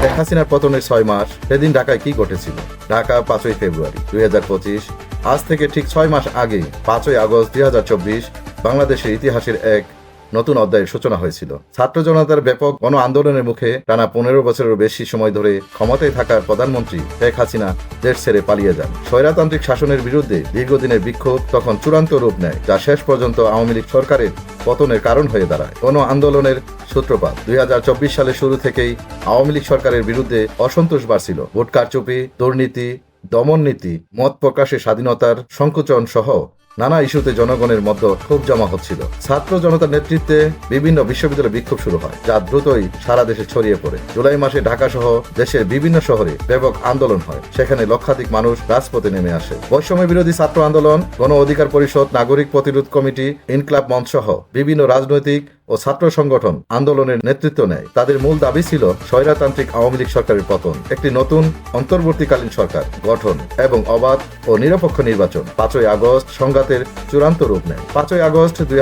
শেখ হাসিনার পতনের ছয় মাস, সেদিন ঢাকায় কি ঘটেছিল? ঢাকা, পাঁচই ফেব্রুয়ারি দুই আজ থেকে ঠিক ছয় মাস আগে, পাঁচই আগস্ট দুই হাজার চব্বিশ, বাংলাদেশের ইতিহাসের এক নতুন অধ্যায়ের সূচনা হয়েছিল। ছাত্র জনতার ব্যাপক গণ আন্দোলনের মুখে টানা পনেরো বছরের বেশি সময় ধরে ক্ষমতায় থাকার প্রধানমন্ত্রী শেখ হাসিনা দেশ ছেড়ে পালিয়ে যান। স্বৈরাতান্ত্রিক শাসনের বিরুদ্ধে দীর্ঘদিনের বিক্ষোভ তখন চূড়ান্ত রূপ নেয়, যা শেষ পর্যন্ত আওয়ামী লীগ সরকারের পতনের কারণ হয়ে দাঁড়ায়। গণ আন্দোলনের সূত্রপাত। দুই সালের শুরু থেকেই আওয়ামী লীগ সরকারের বিরুদ্ধে অসন্তোষ বাড়ছিল। ভোট কারচুপি দুর্নীতি, দমননীতি, মত প্রকাশে স্বাধীনতার সংকোচন সহ নানা ইস্যুতে জনগণের মধ্যে ক্ষোভ জমা হচ্ছিল। ছাত্র জনতার নেতৃত্বে বিভিন্ন বিশ্ববিদ্যালয়ে বিক্ষোভ শুরু হয়, যা দ্রুতই সারা দেশে ছড়িয়ে পড়ে। জুলাই মাসে ঢাকা সহ দেশের বিভিন্ন শহরে ব্যাপক আন্দোলন হয়, সেখানে লক্ষাধিক মানুষ রাজপথে নেমে আসে। বৈষম্য বিরোধী ছাত্র আন্দোলন, গণ অধিকার পরিষদ, নাগরিক প্রতিরোধ কমিটি, ইনক্লাব মঞ্চ সহ বিভিন্ন রাজনৈতিক ও ছাত্র সংগঠন আন্দোলনের নেতৃত্ব নেয়। তাদের মূল দাবি ছিল স্বৈরাতান্ত্রিক আওয়ামী লীগ সরকারের পতন, একটি নতুন, অন্তর্বর্তীকালীন সরকার, গঠন এবং অবাধ ও নিরপেক্ষ নির্বাচন। পাঁচই আগস্ট সংঘাতের চূড়ান্ত রূপ নেয়। পাঁচই আগস্ট দুই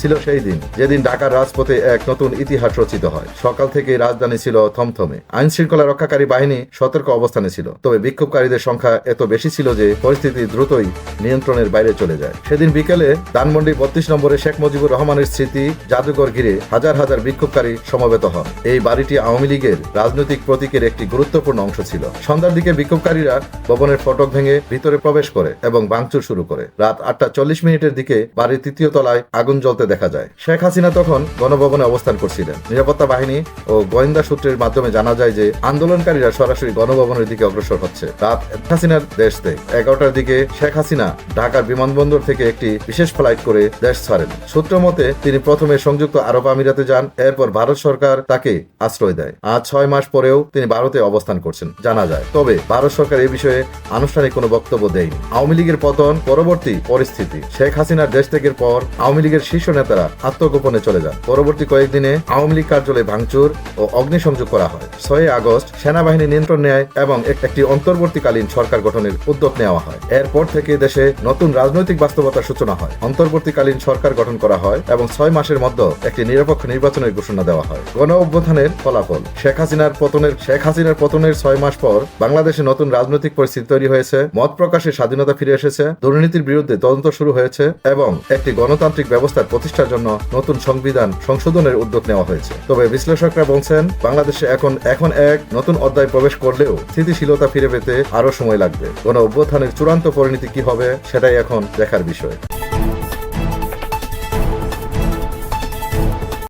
ছিল সেই দিন, যেদিন ঢাকার রাজপথে এক নতুন ইতিহাস রচিত হয়। সকাল থেকে রাজধানী ছিল থমথমে। আইন শৃঙ্খলা রক্ষাকারী বাহিনী সতর্ক অবস্থানে ছিল, তবে বিক্ষোভকারীদের সংখ্যা এত বেশি ছিল যে পরিস্থিতি দ্রুতই নিয়ন্ত্রণের বাইরে চলে যায়। সেদিন বিকেলে ধানমন্ডি বত্রিশ নম্বরে শেখ মুজিবুর রহমানের স্মৃতি জাদুঘর ঘিরে হাজার হাজার বিক্ষোভকারী সমবেত হন। এই বাড়িটি আওয়ামী লীগের রাজনৈতিক প্রতীকের একটি গুরুত্বপূর্ণ অংশ ছিল। সন্ধ্যার দিকে বিক্ষোভকারীরা ভবনের ফটক ভেঙে ভিতরে প্রবেশ করে এবং ভাঙচুর শুরু করে। রাত আটটা চল্লিশ মিনিটের দিকে বাড়ির তৃতীয় তলায় আগুন জ্বলতে দেখা যায়। শেখ হাসিনা তখন গণভবনে অবস্থান করছিলেন। নিরাপত্তা বাহিনী ও গোয়েন্দা সূত্রের মাধ্যমে জানা যায় যে, আন্দোলনকারীরা সরাসরি গণভবনের দিকে অগ্রসর হচ্ছে। রাত হাসিনার দেশ থেকে এগারোটার দিকে শেখ হাসিনা ঢাকার বিমানবন্দর থেকে একটি বিশেষ ফ্লাইট করে দেশ ছাড়েন। সূত্র মতে, তিনি প্রথমে সংযুক্ত আরব আমিরাতে যান, এরপর ভারত সরকার তাকে আশ্রয় দেয়। আজ ছয় মাস পরেও তিনি ভারতে অবস্থান করছেন, জানা যায়। তবে ভারত সরকার এই বিষয়ে আনুষ্ঠানিক কোনো বক্তব্য দেয়নি। আওয়ামী লীগের পতন, পরবর্তী পরিস্থিতি। শেখ হাসিনার দেশ ত্যাগের পর আওয়ামী লীগের শীর্ষ নেতারা আত্মগোপনে চলে যান। পরবর্তী কয়েকদিনে আওয়ামী লীগ কার্যালয়ে ভাঙচুর ও অগ্নিসংযোগ করা হয়। ছয় আগস্ট সেনাবাহিনী নিয়ন্ত্রণ নেয় এবং একটি অন্তর্বর্তীকালীন সরকার গঠনের উদ্যোগ নেওয়া হয়। এরপর থেকে দেশে নতুন রাজনৈতিক বাস্তবতার সূচনা হয়। অন্তর্বর্তীকালীন সরকার গঠন করা হয় এবং ছয় মাসের মধ্যে একটি নিরপেক্ষ নির্বাচনের ঘোষণা দেওয়া হয়। গণ অভ্যুত্থানের ফলাফল। শেখ হাসিনার পতনের শেখ হাসিনার পতনের ছয় মাস পর বাংলাদেশে নতুন রাজনৈতিক পরিস্থিতি তৈরি হয়েছে। মত প্রকাশের স্বাধীনতা ফিরে এসেছে। দুর্নীতির বিরুদ্ধে তদন্ত শুরু হয়েছে এবং একটি গণতান্ত্রিক ব্যবস্থার প্রতিষ্ঠার জন্য নতুন সংবিধান সংশোধনের উদ্যোগ নেওয়া হয়েছে। তবে বিশ্লেষকরা বলছেন, বাংলাদেশে এখন এখন এক নতুন অধ্যায় প্রবেশ করলেও স্থিতিশীলতা ফিরে পেতে আরও সময় লাগবে। গণ অভ্যুত্থানের চূড়ান্ত পরিণতি কি হবে, সেটাই এখন দেখার বিষয়।